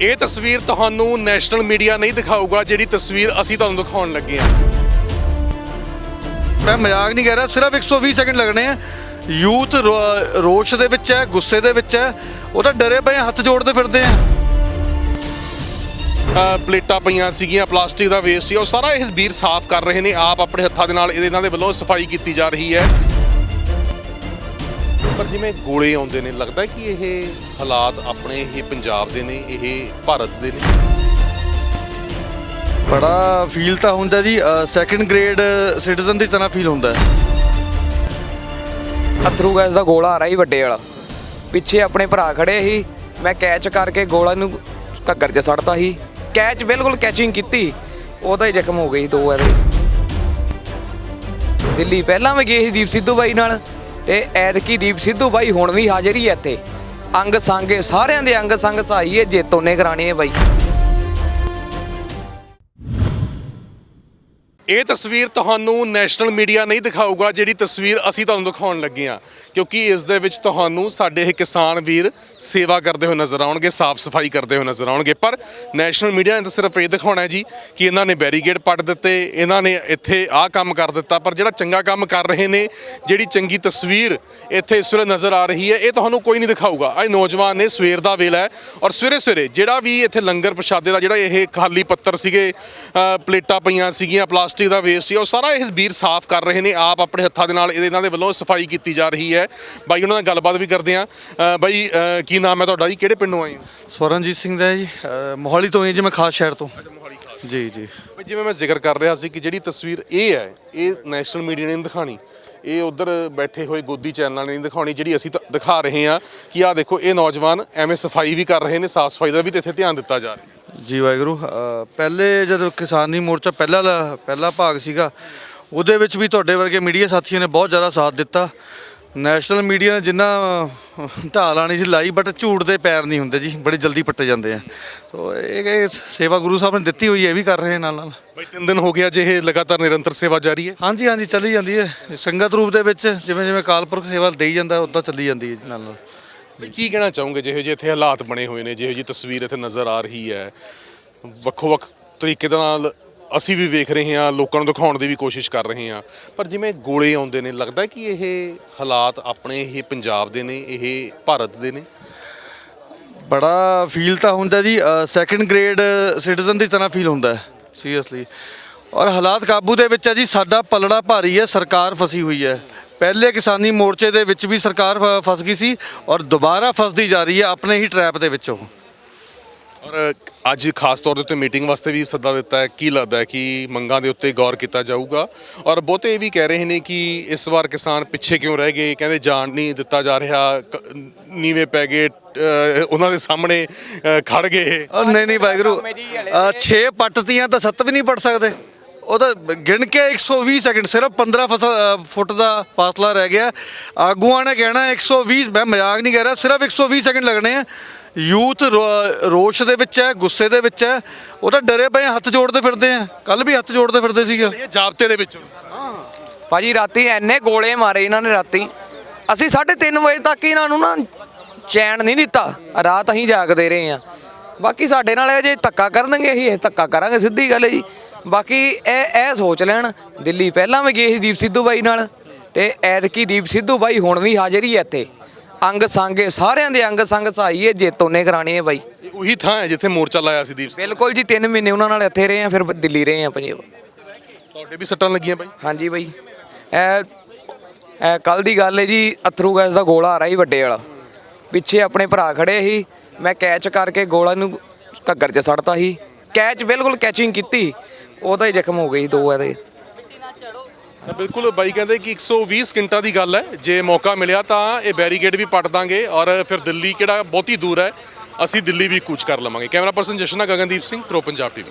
ਇਹ ਤਸਵੀਰ ਤੁਹਾਨੂੰ ਨੈਸ਼ਨਲ ਮੀਡੀਆ ਨਹੀਂ ਦਿਖਾਊਗਾ ਜਿਹੜੀ ਤਸਵੀਰ ਅਸੀਂ ਤੁਹਾਨੂੰ ਦਿਖਾਉਣ ਲੱਗੇ ਹਾਂ। ਮੈਂ ਮਜ਼ਾਕ ਨਹੀਂ ਕਰ ਰਿਹਾ ਸਿਰਫ 120 ਸੈਕਿੰਡ ਲੱਗਣੇ ਆ। ਯੂਥ ਰੋਸ਼ ਦੇ ਵਿੱਚ ਹੈ ਗੁੱਸੇ ਦੇ ਵਿੱਚ ਹੈ ਉਹ ਤਾਂ ਡਰੇ ਪਏ ਹੱਥ ਜੋੜਦੇ ਫਿਰਦੇ ਆ। ਪਲੇਟਾਂ ਪਈਆਂ ਸੀਗੀਆਂ ਪਲਾਸਟਿਕ ਦਾ ਵੇਸਟ ਸੀ ਉਹ ਸਾਰਾ ਇਹ ਵੀਰ ਸਾਫ਼ ਕਰ ਰਹੇ ਨੇ ਆਪ ਆਪਣੇ ਹੱਥਾਂ ਦੇ ਨਾਲ ਇਹਦੇ ਇਹਨਾਂ ਦੇ ਵੱਲੋਂ ਸਫ਼ਾਈ ਕੀਤੀ ਜਾ ਰਹੀ ਹੈ। ਪਰ ਜਿਵੇਂ ਗੋਲੇ ਆਉਂਦੇ ਨੇ ਲੱਗਦਾ ਕਿ ਇਹ ਹਾਲਾਤ ਆਪਣੇ ਹੀ ਪੰਜਾਬ ਦੇ ਨੇ ਇਹ ਭਾਰਤ ਦੇ ਨੇ? ਬੜਾ ਫੀਲ ਤਾਂ ਹੁੰਦਾ ਜੀ ਸੈਕੰਡ ਗ੍ਰੇਡ ਸਿਟੀਜ਼ਨ ਦੀ ਤਰ੍ਹਾਂ ਫੀਲ ਹੁੰਦਾ। ਅਥਰੂ ਗੈਸ ਦਾ ਗੋਲਾ ਆ ਰਿਹਾ ਵੱਡੇ ਵਾਲਾ। ਪਿੱਛੇ ਆਪਣੇ ਭਰਾ ਖੜੇ ਸੀ ਮੈਂ ਕੈਚ ਕਰਕੇ ਗੋਲਾ ਨੂੰ ਘੱਗਰ 'ਚ ਸੱਟਤਾ ਸੀ। ਕੈਚ ਬਿਲਕੁਲ ਕੈਚਿੰਗ ਕੀਤੀ ਉਹਦਾ ਹੀ ਜ਼ਖਮ ਹੋ ਗਈ ਦੋ ਇਹਦੇ। ਦਿੱਲੀ ਪਹਿਲਾਂ ਵੀ ਗਏ ਸੀ ਦੀਪ ਸਿੱਧੂ ਬਾਈ ਨਾਲ। ਤੇ ਐਤਕੀ ਦੀਪ ਸਿੱਧੂ ਬਾਈ ਹੁਣ ਵੀ ਹਾਜ਼ਰ ਹੀ ਹੈ ਇੱਥੇ। ਅੰਗ ਸੰਗ ਸਾਰਿਆਂ ਦੇ ਅੰਗ ਸੰਗ ਸਹਾਈ ਹੈ ਜੇਤੋਂ ਨੇ ਕਰਾਣੀ ਹੈ ਬਾਈ। ਇਹ ਤਸਵੀਰ ਤੁਹਾਨੂੰ ਨੈਸ਼ਨਲ ਮੀਡੀਆ ਨਹੀਂ ਦਿਖਾਊਗਾ, ਜਿਹੜੀ ਤਸਵੀਰ ਅਸੀਂ ਤੁਹਾਨੂੰ ਦਿਖਾਉਣ ਲੱਗੇ ਹਾਂ। ਕਿਉਂਕਿ ਇਸ ਦੇ ਵਿੱਚ ਤੁਹਾਨੂੰ ਸਾਡੇ ਇਹ ਕਿਸਾਨ ਵੀਰ ਸੇਵਾ ਕਰਦੇ ਹੋਏ ਨਜ਼ਰ ਆਉਣਗੇ, ਸਾਫ਼ ਸਫ਼ਾਈ ਕਰਦੇ ਹੋਏ ਨਜ਼ਰ ਆਉਣਗੇ। ਪਰ ਨੈਸ਼ਨਲ ਮੀਡੀਆ ਨੇ ਤਾਂ ਸਿਰਫ ਇਹ ਦਿਖਾਉਣਾ ਹੈ ਜੀ ਕਿ ਇਹਨਾਂ ਨੇ ਬੈਰੀਗੇਡ ਪੱਟ ਦਿੱਤੇ, ਇਹਨਾਂ ਨੇ ਇੱਥੇ ਆਹ ਕੰਮ ਕਰ ਦਿੱਤਾ। ਪਰ ਜਿਹੜਾ ਚੰਗਾ ਕੰਮ ਕਰ ਰਹੇ ਨੇ, ਜਿਹੜੀ ਚੰਗੀ ਤਸਵੀਰ ਇੱਥੇ ਇਸ ਵੇਲੇ ਨਜ਼ਰ ਆ ਰਹੀ ਹੈ, ਇਹ ਤੁਹਾਨੂੰ ਕੋਈ ਨਹੀਂ ਦਿਖਾਊਗਾ। ਇਹ ਨੌਜਵਾਨ ਨੇ ਸਵੇਰ ਦਾ ਵੇਲਾ ਹੈ ਔਰ ਸਵੇਰੇ ਸਵੇਰੇ ਜਿਹੜਾ ਵੀ ਇੱਥੇ ਲੰਗਰ ਪ੍ਰਸ਼ਾਦੇ ਦਾ ਜਿਹੜਾ ਇਹ ਖਾਲੀ ਪੱਤਰ ਸੀਗੇ ਪਲੇਟਾਂ ਪਈਆਂ ਸੀਗੀਆਂ, ਪਲਾਸਟਿਕ ਦਾ ਵੇਸਟ ਸੀ। ਉਹ ਸਾਰਾ ਇਹ ਵੀਰ ਸਾਫ਼ ਕਰ ਰਹੇ ਨੇ ਆਪ ਆਪਣੇ ਹੱਥਾਂ ਦੇ ਨਾਲ ਇਹਦੇ ਇਹਨਾਂ ਦੇ ਵੱਲੋਂ ਸਫ਼ਾਈ ਕੀਤੀ ਜਾ ਰਹੀ ਹੈ। ਬਾਈ ਉਹਨਾਂ ਨਾਲ ਗੱਲਬਾਤ ਵੀ ਕਰਦੇ ਆ ਬਾਈ ਅ, ਕੀ ਨਾਮ ਹੈ ਤੁਹਾਡਾ ਜੀ? ਕਿਹੜੇ ਪਿੰਡੋਂ ਆਏ ਹੋ? ਸਵਰਨਜੀਤ ਸਿੰਘ ਦਾ ਹੈ ਜੀ। ਅਹ ਮੋਹਾਲੀ ਤੋਂ ਹੀ ਜੀ ਮੈਂ ਖਾਸ ਸ਼ਹਿਰ ਤੋਂ। ਜੀ ਜੀ। ਬਈ ਜਿਵੇਂ ਮੈਂ ਜ਼ਿਕਰ ਕਰ ਰਿਹਾ ਸੀ ਕਿ ਜਿਹੜੀ ਤਸਵੀਰ ਇਹ ਹੈ ਇਹ ਨੈਸ਼ਨਲ ਮੀਡੀਆ ਨੇ ਨਹੀਂ ਦਿਖਾਣੀ। ਇਹ ਉਧਰ ਬੈਠੇ ਹੋਏ ਗੋਦੀ ਚੈਨਲਾਂ ਨੇ ਨਹੀਂ ਦਿਖਾਉਣੀ ਜਿਹੜੀ ਅਸੀਂ ਤਾਂ ਦਿਖਾ ਰਹੇ ਹਾਂ ਕਿ ਆਹ ਦੇਖੋ ਇਹ ਨੌਜਵਾਨ ਐਵੇਂ ਸਫ਼ਾਈ ਵੀ ਕਰ ਰਹੇ ਨੇ ਸਾਫ਼ ਸਫ਼ਾਈ ਦਾ ਵੀ ਤੇ ਇੱਥੇ ਧਿਆਨ ਦਿੱਤਾ ਜਾ ਰਿਹਾ। ਜੀ ਵਾਹਿਗੁਰੂ ਪਹਿਲੇ ਜਦੋਂ ਕਿਸਾਨੀ ਮੋਰਚਾ ਪਹਿਲਾ ਲਾ- ਪਹਿਲਾ ਭਾਗ ਸੀਗਾ ਉਹਦੇ ਵਿੱਚ ਵੀ ਤੁਹਾਡੇ ਵਰਗੇ ਮੀਡੀਆ ਸਾਥੀਆਂ ਨੇ ਬਹੁਤ ਜ਼ਿਆਦਾ ਸਾਥ ਦਿੱਤਾ। ਨੈਸ਼ਨਲ ਮੀਡੀਆ ਨੇ ਜਿੰਨਾ ਢਾਲ ਆਣੀ ਸੀ ਲਾਈ ਬਟ ਝੂਠ ਦੇ ਪੈਰ ਨਹੀਂ ਹੁੰਦੇ ਜੀ ਬੜੀ ਜਲਦੀ ਪੱਟੇ ਜਾਂਦੇ ਆ। ਸੋ ਇਹ ਇਹ ਸੇਵਾ ਗੁਰੂ ਸਾਹਿਬ ਨੇ ਦਿੱਤੀ ਹੋਈ ਹੈ ਇਹ ਵੀ ਕਰ ਰਹੇ ਨਾਲ ਨਾਲ ਬਈ ਤਿੰਨ ਦਿਨ ਹੋ ਗਿਆ ਜੇ ਇਹ ਲਗਾਤਾਰ ਨਿਰੰਤਰ ਸੇਵਾ ਜਾਰੀ ਹੈ। ਹਾਂਜੀ ਹਾਂਜੀ ਚੱਲੀ ਜਾਂਦੀ ਹੈ। ਸੰਗਤ ਰੂਪ ਦੇ ਵਿੱਚ ਜਿਵੇਂ ਜਿਵੇਂ ਕਾਲਪੁਰਖ ਸੇਵਾ ਦੇਈ ਜਾਂਦਾ ਉਦਾਂ ਚੱਲੀ ਜਾਂਦੀ ਹੈ ਜੀ ਨਾਲ ਨਾਲ ਕੀ ਕਹਿਣਾ ਚਾਹੋਗੇ? ਜਿਹੋ ਜਿਹੇ ਇੱਥੇ ਹਾਲਾਤ ਬਣੇ ਹੋਏ ਨੇ, ਜਿਹੋ ਜਿਹੀ ਤਸਵੀਰ ਇੱਥੇ ਨਜ਼ਰ ਆ ਰਹੀ ਹੈ। ਵੱਖੋ ਵੱਖ ਤਰੀਕੇ ਦੇ ਨਾਲ ਅਸੀਂ ਵੀ ਵੇਖ ਰਹੇ ਹਾਂ, ਲੋਕਾਂ ਨੂੰ ਦਿਖਾਉਣ ਦੀ ਵੀ ਕੋਸ਼ਿਸ਼ ਕਰ ਰਹੇ ਹਾਂ। ਪਰ ਜਿਵੇਂ ਗੋਲੇ ਆਉਂਦੇ ਨੇ, ਲੱਗਦਾ ਕਿ ਇਹ ਹਾਲਾਤ ਆਪਣੇ, ਇਹ ਪੰਜਾਬ ਦੇ ਨੇ, ਇਹ ਭਾਰਤ ਦੇ ਨੇ? ਬੜਾ ਫੀਲ ਤਾਂ ਹੁੰਦਾ ਜੀ ਸੈਕੰਡ ਗ੍ਰੇਡ ਸਿਟੀਜ਼ਨ ਦੀ ਤਰ੍ਹਾਂ ਫੀਲ ਹੁੰਦਾ। ਸੀਰੀਅਸਲੀ ਔਰ ਹਾਲਾਤ ਕਾਬੂ ਦੇ ਵਿੱਚ ਹੈ ਜੀ, ਸਾਡਾ ਪਲੜਾ ਭਾਰੀ ਹੈ, ਸਰਕਾਰ ਫਸੀ ਹੋਈ ਹੈ। ਪਹਿਲੇ ਕਿਸਾਨੀ ਮੋਰਚੇ ਦੇ ਵਿੱਚ ਵੀ ਸਰਕਾਰ ਫ- ਫਸ ਗਈ ਸੀ ਔਰ ਦੁਬਾਰਾ ਫਸਦੀ ਜਾ ਰਹੀ ਹੈ ਆਪਣੇ ਹੀ ਟਰੈਪ ਦੇ ਵਿੱਚ। ਔਰ ਅੱਜ ਖਾਸ ਤੌਰ ਦੇ ਉੱਤੇ ਮੀਟਿੰਗ ਵਾਸਤੇ ਵੀ ਸੱਦਾ ਦਿੱਤਾ ਹੈ। ਕੀ ਲੱਗਦਾ ਹੈ ਕਿ ਮੰਗਾਂ ਦੇ ਉੱਤੇ ਗੌਰ ਕੀਤਾ ਜਾਊਗਾ? ਔਰ ਬਹੁਤੇ ਇਹ ਵੀ ਕਹਿ ਰਹੇ ਨੇ ਕਿ ਇਸ ਵਾਰ ਕਿਸਾਨ ਪਿੱਛੇ ਕਿਉਂ ਰਹਿ ਗਏ? ਕਹਿੰਦੇ ਜਾਣ ਨਹੀਂ ਦਿੱਤਾ ਜਾ ਰਿਹਾ। ਕ- ਨੀਵੇਂ ਪੈ ਗਏ ਅ, ਉਹਨਾਂ ਦੇ ਸਾਹਮਣੇ ਅ, ਖੜ ਗਏ। ਉਹ ਨਹੀਂ ਨਹੀਂ ਵਾਹਿਗੁਰੂ। 6 ਪੱਟਤੀਆਂ ਤਾਂ 7 ਵੀ ਨਹੀਂ ਪੱਟ ਸਕਦੇ। ਉਹ ਤਾਂ ਗਿਣ ਕੇ 120 ਸੈਕਿੰਡ ਸਿਰਫ 15 ਫਸਲ ਅ, ਫੁੱਟ ਦਾ ਫਾਸਲਾ ਰਹਿ ਗਿਆ। ਆਗੂਆਂ ਨੇ ਕਹਿਣਾ 120 ਮੈਂ ਮਜ਼ਾਕ ਨਹੀਂ ਕਰ ਰਿਹਾ ਸਿਰਫ 120 ਸੈਕਿੰਡ ਲੱਗਣੇ ਆ। ਯੂਥ ਰੋ- ਰੋਸ਼ ਦੇ ਵਿੱਚ ਹੈ ਗੁੱਸੇ ਦੇ ਵਿੱਚ ਹੈ। ਉਹ ਤਾਂ ਡਰੇ ਪਏ ਹੱਥ ਜੋੜਦੇ ਫਿਰਦੇ ਆ। ਕੱਲ ਵੀ ਹੱਥ ਜੋੜਦੇ ਫਿਰਦੇ ਸੀਗੇ। ਇਹ ਜਾਬਤੇ ਦੇ ਵਿੱਚੋਂ। ਭਾਜੀ ਰਾਤੀ ਐਨੇ ਗੋਲੇ ਮਾਰੇ ਇਹਨਾਂ ਨੇ ਰਾਤੀ। ਅਸੀਂ 3:30 ਵਜੇ ਤੱਕ ਇਹਨਾਂ ਨੂੰ ਨਾ ਚੈਨ ਨਹੀਂ ਦਿੱਤਾ। ਰਾਤ ਅਸੀਂ ਜਾਗਦੇ ਰਹੇ ਆ। ਬਾਕੀ ਸਾਡੇ ਨਾਲ ਇਹ ਜੇ ਧੱਕਾ ਕਰਨਗੇ ਅਸੀਂ ਇਹ ਧੱਕਾ ਕਰਾਂਗੇ ਸਿੱਧੀ ਗੱਲ ਹੈ ਜੀ। ਬਾਕੀ ਇਹ ਇਹ ਸੋਚ ਲੈਣ ਦਿੱਲੀ ਪਹਿਲਾਂ ਵੀ ਗਏ ਸੀ ਦੀਪ ਸਿੱਧੂ ਬਾਈ ਨਾਲ ਤੇ ਐਤਕੀ ਦੀਪ ਸਿੱਧੂ ਬਾਈ ਹੁਣ ਵੀ ਹਾਜ਼ਰ ਹੀ ਹੈ ਇੱਥੇ। ਅੰਗ ਸੰਗੇ ਸਾਰਿਆਂ ਦੇ ਅੰਗ ਸੰਗ ਸਹਾਈ ਹੈ ਜੇਤੋਂ ਨੇ ਕਰਾਣੀ ਹੈ ਬਾਈ। ਇਹ ਉਹੀ ਥਾਂ ਹੈ ਜਿੱਥੇ ਮੋਰਚਾ ਲਾਇਆ ਸੀ ਦੀਪ ਸਿੰਘ ਬਿਲਕੁਲ ਜੀ 3 ਮਹੀਨੇ ਉਹਨਾਂ ਨਾਲ ਇੱਥੇ ਰਹੇ ਆ ਫਿਰ ਦਿੱਲੀ ਰਹੇ ਆ ਪੰਜਾਬ। ਤੁਹਾਡੇ ਵੀ ਸੱਟਾਂ ਲੱਗੀਆਂ ਬਾਈ? ਹਾਂਜੀ ਬਾਈ। ਇਹ ਕੱਲ ਦੀ ਗੱਲ ਹੈ ਜੀ ਅਥਰੂ ਗੈਸ ਦਾ ਗੋਲਾ ਆ ਰਿਹਾ ਸੀ ਵੱਡੇ ਵਾਲਾ। ਪਿੱਛੇ ਆਪਣੇ ਭਰਾ ਖੜੇ ਸੀ ਮੈਂ ਕੈਚ ਕਰਕੇ ਗੋਲਾ ਨੂੰ ਘੱਗਰ 'ਚ ਸੱਟਤਾ ਸੀ। ਕੈਚ ਬਿਲਕੁਲ ਕੈਚਿੰਗ ਕੀਤੀ। ਉਹਦਾ ਹੀ ਜ਼ਖਮ ਹੋ ਗਈ, ਦੋ ਇਹਦੇ। ਤਾਂ ਬਿਲਕੁਲ ਬਾਈ ਕਹਿੰਦੇ ਕਿ 120 ਸਕਿੰਟਾਂ ਦੀ ਗੱਲ ਹੈ, ਜੇ ਮੌਕਾ ਮਿਲਿਆ ਤਾਂ ਇਹ ਬੈਰੀਕੇਡ ਵੀ ਪੱਟ ਦਾਂਗੇ ਔਰ ਫਿਰ ਦਿੱਲੀ ਕਿਹੜਾ ਬਹੁਤੀ ਦੂਰ ਹੈ, ਅਸੀਂ ਦਿੱਲੀ ਵੀ ਕੂਚ ਕਰ ਲਵਾਂਗੇ। Camera person ਜਸ਼ਨਾ Gagandeep Singh, pro Punjab TV.